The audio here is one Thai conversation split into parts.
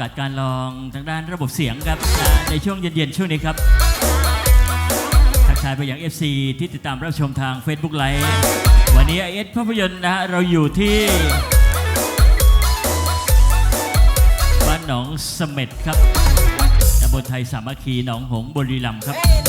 กาสการลองทางด้านระบบเสียงครับในช่วงเย็นๆช่วงนี้ครับทักทายไปอย่าง FC ที่ติดตามรับชมทาง Facebook Live วันนี้ไอเอสภาพยนตร์นะฮะเราอยู่ที่บ้านหนองสม็ดครับตำบลไทยสามัคคีหนองหงบุรีรัมย์ครับ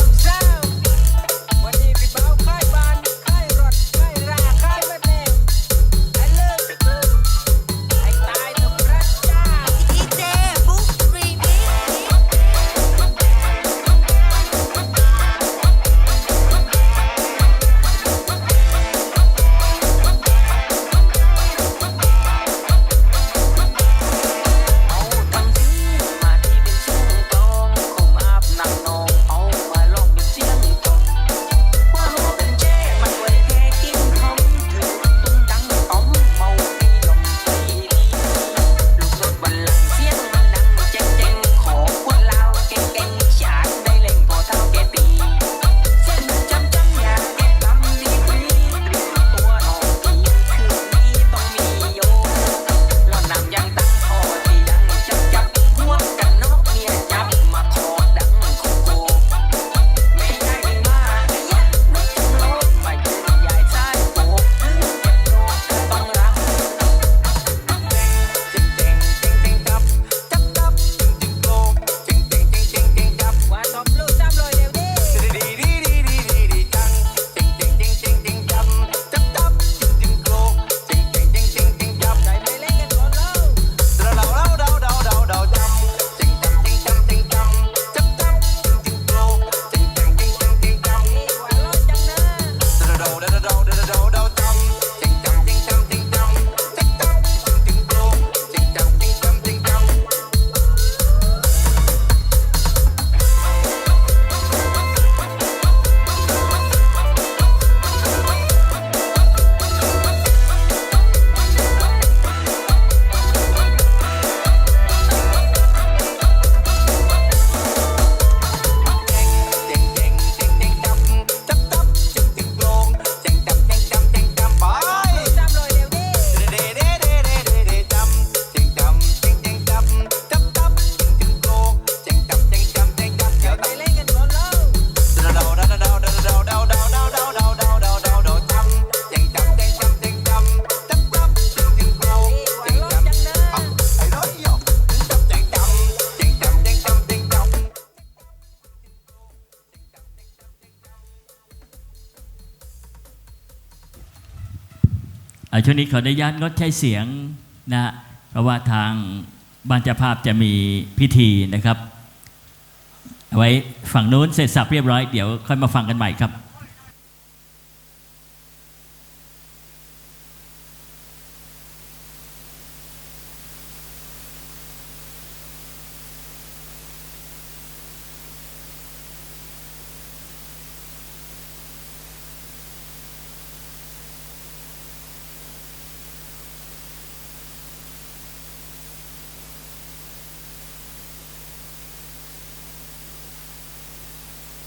ช่วงนี้ขออนุญาตงดใช้เสียงนะเพราะว่าทางบ้านเจ้าภาพจะมีพิธีนะครับ ไว้ฝั่งนู้นเสร็จสับเรียบร้อย เดี๋ยวค่อยมาฟังกันใหม่ครับ